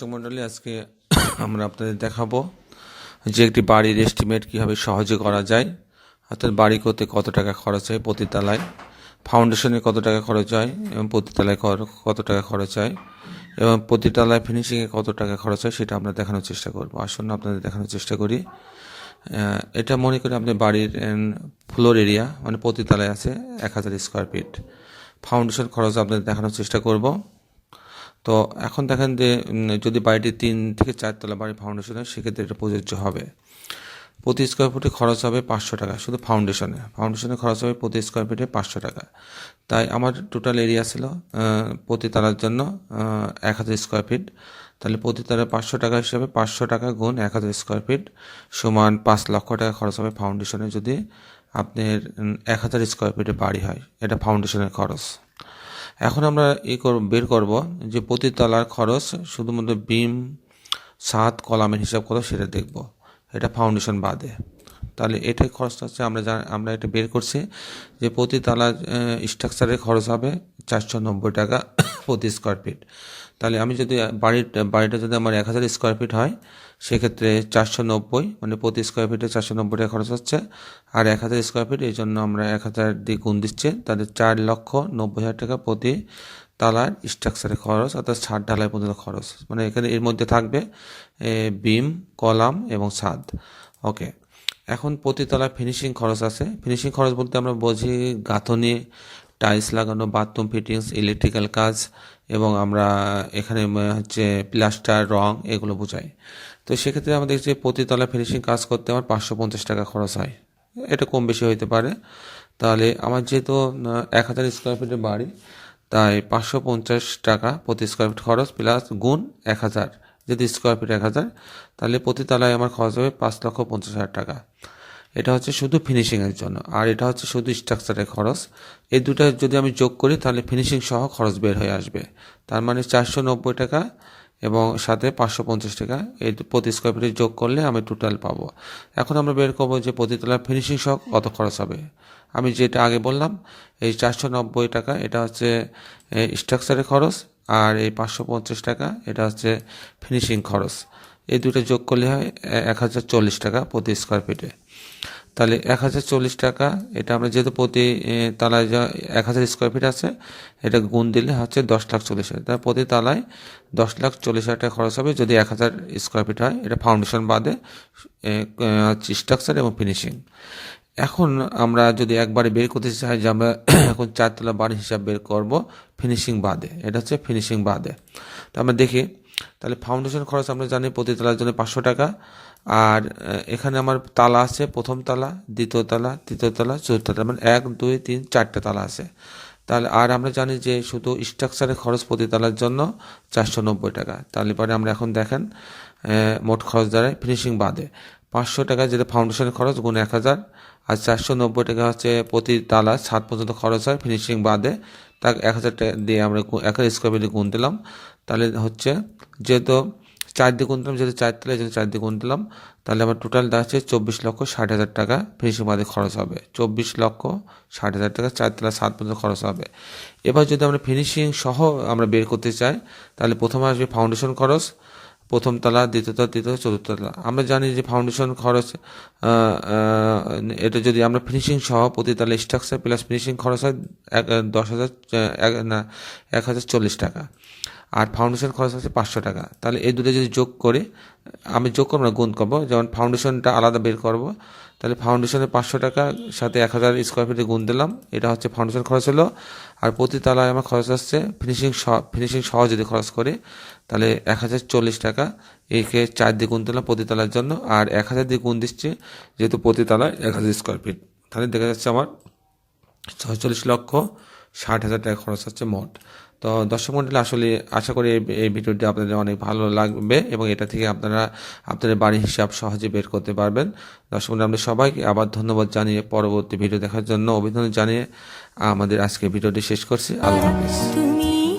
দর্শক মণ্ডলী আজকে আমরা আপনাদের দেখাবো যে একটি বাড়ির এস্টিমেট কীভাবে সহজে করা যায়, অর্থাৎ বাড়ি করতে কত টাকা খরচ হয় প্রতি তলায় ফাউন্ডেশনে কত টাকা খরচ হয় এবং প্রতি তলায় কত টাকা খরচ হয়, এবং প্রতি তলায় ফিনিশিংয়ে কত টাকা খরচ হয় সেটা আমরা দেখানোর চেষ্টা করব। আসুন আপনাদের দেখানোর চেষ্টা করি। এটা মনে করি আপনার বাড়ির ফ্লোর এরিয়া মানে প্রতি তলায় আছে এক হাজার স্কোয়ার ফিট ফাউন্ডেশন খরচ আপনাদের দেখানোর চেষ্টা করব। তো এখন দেখেন যে যদি বাড়িটি তিন থেকে চারতলা বাড়ি ফাউন্ডেশন হয়, সেক্ষেত্রে এটা প্রযোজ্য হবে। প্রতি স্কোয়ার ফুটে খরচ হবে পাঁচশো টাকা, শুধু ফাউন্ডেশনে ফাউন্ডেশনে খরচ হবে প্রতি স্কোয়ার ফিটে পাঁচশো টাকা। তাই আমার টোটাল এরিয়া ছিল প্রতি তালার জন্য এক হাজার স্কোয়ার ফিট তাহলে প্রতি তালায় পাঁচশো টাকা হিসাবে পাঁচশো টাকা গুণ এক হাজার স্কোয়ার ফিট সমান পাঁচ লক্ষ টাকা খরচ হবে ফাউন্ডেশনে যদি আপনার এক হাজার স্কোয়ার ফিটে বাড়ি হয়। এটা ফাউন্ডেশনের খরচ। এখন আমরা এ বের করব যে প্রতি তলার খরচ শুধুমাত্র বিম, সাত কলামের হিসাব কত সেটা দেখব। এটা ফাউন্ডেশন বাদে। তাহলে এটাই খরচটা হচ্ছে আমরা আমরা এটা বের করছি যে প্রতি তালা স্ট্রাকচারের খরচ হবে চারশো নব্বই টাকা। প্রতি স্কোয়ার ফিট তাহলে আমি যদি বাড়ির, বাড়িটা যদি আমার এক হাজার স্কোয়ার ফিট হয়, সেক্ষেত্রে চারশো নব্বই মানে প্রতি স্কোয়ার ফিটে চারশো নব্বই টাকা খরচ হচ্ছে। আর এক হাজার স্কোয়ার ফিট এই জন্য আমরা এক হাজার দিয়ে গুণ দিচ্ছে তাদের চার লক্ষ নব্বই হাজার টাকা প্রতি তালার স্ট্রাকচারের খরচ, অর্থাৎ ছাদ ঢালাই পর্যন্ত খরচ। মানে এখানে এর মধ্যে থাকবে বিম, কলাম এবং ছাদ। ওকে। এখন প্রতি তলায় ফিনিশিং খরচ আছে। ফিনিশিং খরচ বলতে আমরা বুঝি গাঁথনি টাইলস লাগানো বাথরুম ফিটিংস ইলেকট্রিক্যাল কাজ এবং আমরা এখানে হচ্ছে প্লাস্টার রং এগুলো বোঝাই। তো সেক্ষেত্রে আমাদের যে প্রতি তলায় ফিনিশিং কাজ করতে আমার পাঁচশো পঞ্চাশ টাকা খরচ হয়। এটা কম বেশি হইতে পারে। তাহলে আমার যেহেতু এক হাজার স্কোয়ার ফিটের বাড়ি, তাই পাঁচশো পঞ্চাশ টাকা প্রতি স্কোয়ার ফিট খরচ প্লাস গুণ এক হাজার। যদি স্কোয়ার ফিট এক হাজার, তাহলে প্রতি তলায় আমার খরচ হবে পাঁচ লক্ষ পঞ্চাশ হাজার টাকা। এটা হচ্ছে শুধু ফিনিশিংয়ের জন্য। আর এটা হচ্ছে শুধু স্ট্রাকচারের খরচ। এই দুটো যদি আমি যোগ করি, তাহলে ফিনিশিং সহ খরচ বের হয়ে আসবে। তার মানে চারশো নব্বই টাকা এবং সাথে পাঁচশো পঞ্চাশ টাকা। এই প্রতি স্কোয়ার ফিটে যোগ করলে আমি টোটাল পাবো। এখন আমরা বের করব যে প্রতি তলার ফিনিশিং সহ কত খরচ হবে। আমি যেটা আগে বললাম, এই চারশো নব্বই টাকা, এটা হচ্ছে স্ট্রাকচারের খরচ। আর এই পাঁচশো পঞ্চাশ টাকা, এটা হচ্ছে ফিনিশিং খরচ। এই দুটো যোগ করলে হয় এক হাজার চল্লিশ টাকা প্রতি স্কোয়ার ফিটে তাহলে এক হাজার চল্লিশ টাকা, এটা আমরা যেহেতু প্রতি তালায় যা, এক হাজার স্কোয়ার ফিট আছে, এটা গুণ দিলে হচ্ছে দশ লাখ চল্লিশ হাজার। তার প্রতি তালায় দশ লাখ চল্লিশ হাজার টাকা খরচ হবে যদি এক হাজার স্কোয়ার ফিট হয়। এটা ফাউন্ডেশন বাদে হচ্ছে স্ট্রাকচার এবং ফিনিশিং এখন আমরা যদি একবারে বের করতে চাই যে আমরা এখন চারতলা বাড়ি হিসাব বের করব ফিনিশিং বাদে। এটা হচ্ছে ফিনিশিং বাদে। তো আমরা দেখি তাহলে ফাউন্ডেশন খরচ আমরা জানি প্রতি তলার জন্য পাঁচশো টাকা। আর এখানে আমার তালা আছে, প্রথম তালা, দ্বিতীয় তালা, তৃতীয় তালা, চতুর্থ তালা মানে এক, দুই, তিন, চারটে তালা আছে। তাহলে, আর আমরা জানি যে শুধু স্ট্রাকচারের খরচ প্রতি তালার জন্য চারশো নব্বই টাকা। তাহলে পরে আমরা এখন দেখেন মোট খরচ দাঁড়ায় ফিনিশিং বাদে। পাঁচশো টাকা যেটা ফাউন্ডেশনের খরচ, গুণ এক হাজার। আর চারশো নব্বই টাকা হচ্ছে প্রতি তালা, ছাদ পর্যন্ত খরচ হয় ফিনিশিং বাদে। তাকে এক হাজার টাকা দিয়ে আমরা এক হাজার স্কোয়ার ফিটে গুণ দিলাম তাহলে হচ্ছে যেহেতু চার দিয়ে গুণ দিলাম যেহেতু চার তলায় যেহেতু চার দিয়ে গুণ দিলাম তাহলে আমার টোটাল দাঁড়াচ্ছে চব্বিশ লক্ষ ষাট হাজার টাকা। ফিনিশিং বাদে খরচ হবে। চব্বিশ লক্ষ ষাট হাজার টাকা, চার তালা সাত পর্যন্ত খরচ হবে। এবার যদি আমরা ফিনিশিং সহ আমরা বের করতে চাই, তাহলে প্রথমে আসবে ফাউন্ডেশন খরচ। প্রথম তলা দ্বিতীয় তলা তৃতীয় তলা, চতুর্থ তলা। আমরা জানি যে ফাউন্ডেশন খরচ এটা যদি আমরা ফিনিশিং সহ প্রতি তলা স্ট্রাকচার প্লাস ফিনিশিং খরচ হয় এক দশ হাজার না এক হাজার চল্লিশ টাকা। আর ফাউন্ডেশন খরচ হচ্ছে পাঁচশো টাকা। তাহলে এই দুটো যদি যোগ করে আমি যোগ করব না গুণ করব? যেমন ফাউন্ডেশনটা আলাদা বের করব তাহলে ফাউন্ডেশনে পাঁচশো টাকা সাথে এক হাজার স্কোয়ার ফিটে গুণ দিলাম এটা হচ্ছে ফাউন্ডেশন খরচ হলো। আর প্রতি তলায় আমার খরচ আসছে ফিনিশিং ফিনিশিং সহ যদি খরচ করি তাহলে এক হাজার চল্লিশ টাকা। একে চার দিয়ে গুণ দিলাম প্রতি তলার জন্য, আর এক হাজার দিয়ে গুণ দিচ্ছি যেহেতু প্রতিতলায় এক হাজার স্কোয়ার ফিট তাহলে দেখা যাচ্ছে আমার ছয়চল্লিশ লক্ষ ষাট হাজার টাকা খরচ হচ্ছে মোট। তো দর্শক মন্ডলী, আসলে আশা করি এই- ভিডিওটি আপনাদের অনেক ভালো লাগবে এবং এটা থেকে আপনারা আপনাদের বাড়ির হিসাব সহজে বের করতে পারবেন। দর্শক মন্ডলী, আমরা সবাইকে আবার ধন্যবাদ জানিয়ে পরবর্তী ভিডিও দেখার জন্য অভিনন্দন জানিয়ে আমাদের আজকে ভিডিওটি শেষ করছি। আল্লাহ হাফিজ।